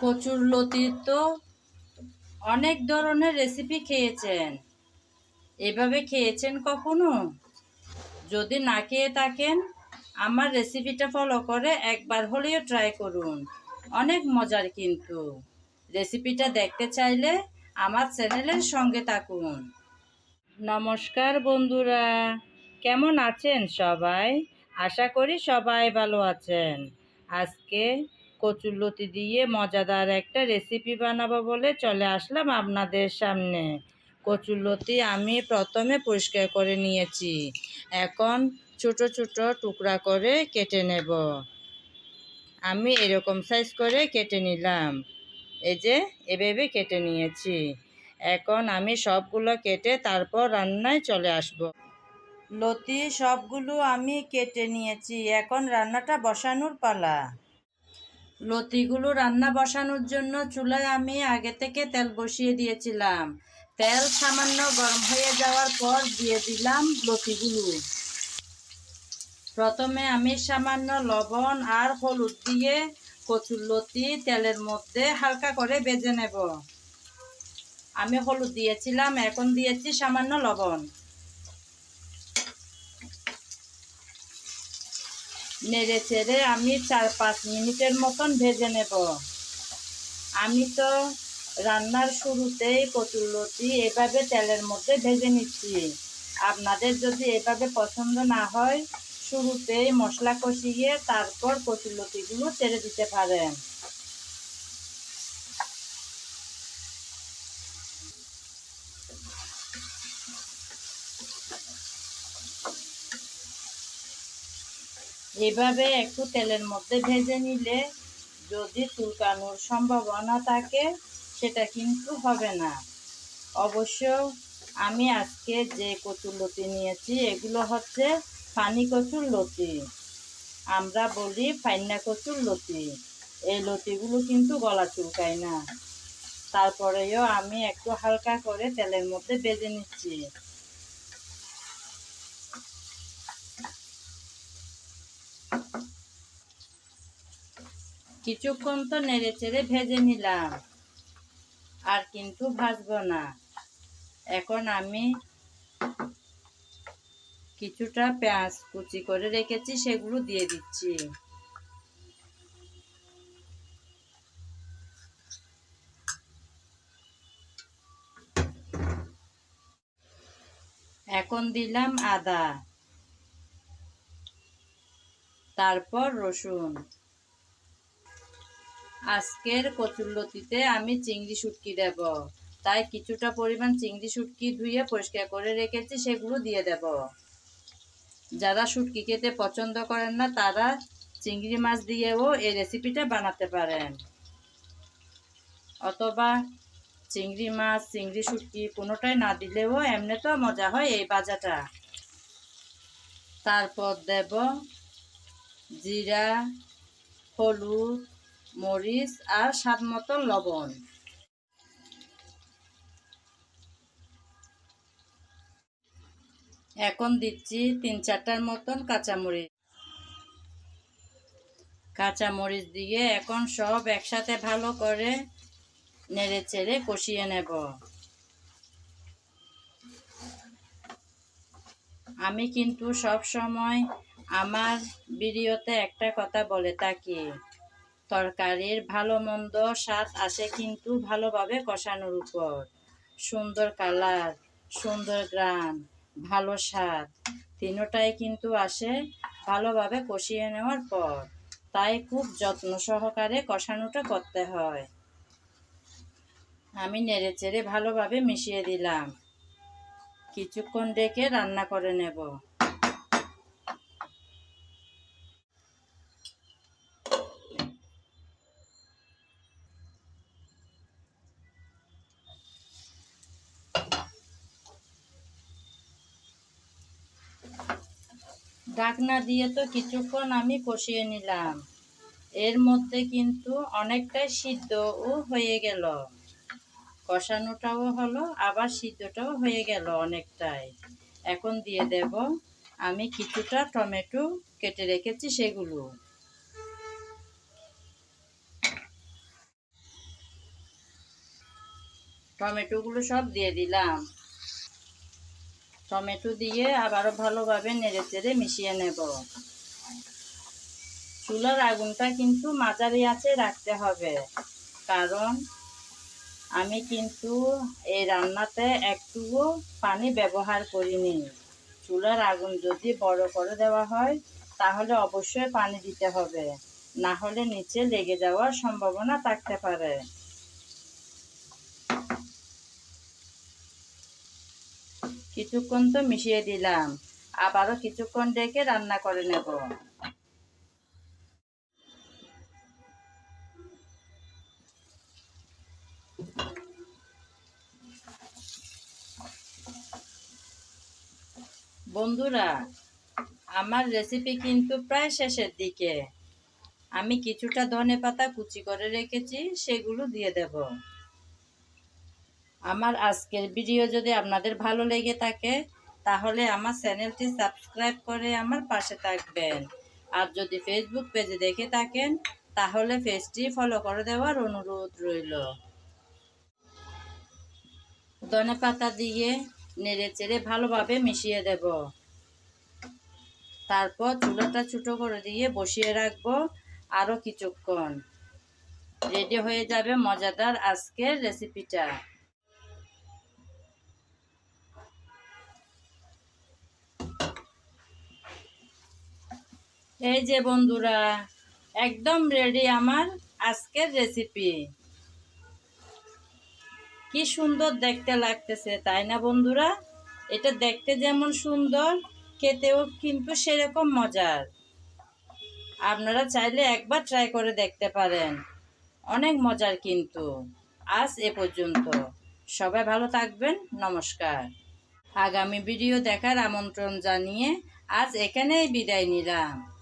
কচুর লতির তো অনেক ধরনের রেসিপি খেয়েছেন। এভাবে খেয়েছেন কখনো? যদি না খেয়ে থাকেন, আমার রেসিপিটা ফলো করে একবার হলেও ট্রাই করুন। অনেক মজার কিন্তু। রেসিপিটা দেখতে চাইলে আমার চ্যানেলের সঙ্গে থাকুন। নমস্কার বন্ধুরা, কেমন আছেন সবাই? আশা করি সবাই ভালো আছেন। আজকে কচুরলতি দিয়ে মজাদার একটা রেসিপি বানাবো বলে চলে আসলাম আপনাদের সামনে। কচুরলতি আমি প্রথমে পরিষ্কার করে নিয়েছি। এখন ছোট ছোট টুকরা করে কেটে নেব। আমি এরকম সাইজ করে কেটে নিলাম। এই যে, এভাবে কেটে নিয়েছি। এখন আমি সবগুলো কেটে তারপর রান্নায় চলে আসব। লতি সবগুলো আমি কেটে নিয়েছি। এখন রান্নাটা বসানোর পালা। লতিগুলো রান্না বসানোর জন্য চুলায় আমি আগে থেকে তেল বসিয়ে দিয়েছিলাম। তেল সামান্য গরম হয়ে যাওয়ার পর দিয়ে দিলাম লতিগুলো। প্রথমে আমি সামান্য লবণ আর হলুদ দিয়ে কচুর লতি তেলের মধ্যে হালকা করে বেজে নেব। আমি হলুদ দিয়েছিলাম, এখন দিয়েছি সামান্য লবণ। নেড়ে চেড়ে আমি চার পাঁচ মিনিটের মতন ভেজে নেব। আমি তো রান্নার শুরুতেই কচুরলতি এভাবে তেলের মধ্যে ভেজে নিচ্ছি। আপনাদের যদি এভাবে পছন্দ না হয়, শুরুতেই মশলা কষিয়ে তারপর কচুরলতিগুলো ছেড়ে দিতে পারেন। এভাবে একটু তেলের মধ্যে ভেজে নিলে যদি চুলকানোর সম্ভাবনা থাকে, সেটা কিন্তু হবে না। অবশ্য আমি আজকে যে কচুর লতি নিয়েছি, এগুলো হচ্ছে ফানি কচুর লতি। আমরা বলি ফাইনা কচুর লতি। এই লতিগুলো কিন্তু গলা চুলকায় না। তারপরেও আমি একটু হালকা করে তেলের মধ্যে বেজে নিচ্ছি। কিছুক্ষণ তো নেড়ে চেড়ে ভেজে নিলাম। আর কিন্তু ভাজবো না। এখন আমি কিছুটা পেঁয়াজ কুচি করে রেখেছি, সেগুলো দিয়ে দিচ্ছি। এখন দিলাম আদা। তারপর রসুন। আজকের কচুরলতিতে আমি চিংড়ি শুটকি দেব। তাই কিছুটা পরিমাণ চিংড়ি শুটকি ধুয়ে পরিষ্কার করে রেখেছি, সেগুলো দিয়ে দেব। যারা শুটকি খেতে পছন্দ করেন না, তারা চিংড়ি মাছ দিয়েও এই রেসিপিটা বানাতে পারেন। অথবা চিংড়ি মাছ, চিংড়ি শুটকি কোনোটাই না দিলেও এমনি তো মজা হয় এই বাজাটা তারপর দেব জিরা, হলুদ মরিচ আর স্বাদ মতো লবণ। এখন দিচ্ছি তিন চারটার মতন কাঁচামরিচ। কাঁচামরিচ দিয়ে এখন সব একসাথে ভালো করে নেড়ে চেড়ে কষিয়ে নেব। আমি কিন্তু সব সময় আমার ভিডিওতে একটা কথা বলে থাকি। তরকারির ভালো মন্দ স্বাদ আসে কিন্তু ভালোভাবে কষানোর উপর। সুন্দর কালার, সুন্দর গ্রান ভালো স্বাদ, তিনোটাই কিন্তু আসে ভালোভাবে কষিয়ে নেওয়ার পর। তাই খুব যত্ন সহকারে কষানোটা করতে হয়। আমি নেড়ে চেড়ে ভালোভাবে মিশিয়ে দিলাম। কিছুক্ষণ ডেকে রান্না করে নেব। ঢাকনা দিয়ে তো কিছুক্ষণ আমি কষিয়ে নিলাম। এর মধ্যে কিন্তু অনেকটাই সিদ্ধও হয়ে গেল। কষানোটাও হলো, আবার সিদ্ধটাও হয়ে গেল অনেকটাই। এখন দিয়ে দেব আমি কিছুটা টমেটো কেটে রেখেছি সেগুলো। টমেটোগুলো সব দিয়ে দিলাম। টমেটো দিয়ে আবারও ভালোভাবে নেড়ে চেড়ে মিশিয়ে নেব। চুলার আগুনটা কিন্তু মাঝারি আছে রাখতে হবে। কারণ আমি কিন্তু এই রান্নাতে একটুও পানি ব্যবহার করিনি। চুলার আগুন যদি বড় করে দেওয়া হয়, তাহলে অবশ্যই পানি দিতে হবে। না হলে নিচে লেগে যাওয়ার সম্ভাবনা থাকতে পারে। কিছুক্ষণ তো মিশিয়ে দিলাম। আবারও কিছুক্ষণ ডেকে রান্না করে নেব। বন্ধুরা, আমার রেসিপি কিন্তু প্রায় শেষের দিকে। আমি কিছুটা ধনে পাতা কুচি করে রেখেছি, সেগুলো দিয়ে দেব। আমার আজকের ভিডিও যদি আপনাদের ভালো লেগে থাকে, তাহলে আমার চ্যানেলটি সাবস্ক্রাইব করে আমার পাশে থাকবেন। আর যদি ফেসবুক পেজে দেখে থাকেন, তাহলে পেজটি ফলো করে দেওয়ার অনুরোধ রইল। ধনে পাতা দিয়ে নেড়ে চেড়ে ভালোভাবে মিশিয়ে দেব। তারপর চুলাটা ছোটো করে দিয়ে বসিয়ে রাখব আরও কিছুক্ষণ। রেডি হয়ে যাবে মজাদার আজকের রেসিপিটা এই যে বন্ধুরা, একদম রেডি আমার আজকের রেসিপি কি সুন্দর দেখতে লাগতেছে, তাই না বন্ধুরা? এটা দেখতে যেমন সুন্দর, খেতেও কিন্তু সেরকম মজার। আপনারা চাইলে একবার ট্রাই করে দেখতে পারেন। অনেক মজার কিন্তু। আজ এ পর্যন্ত। সবাই ভালো থাকবেন, নমস্কার। আগামী ভিডিও দেখার আমন্ত্রণ জানিয়ে আজ এখানেই বিদায় নিলাম।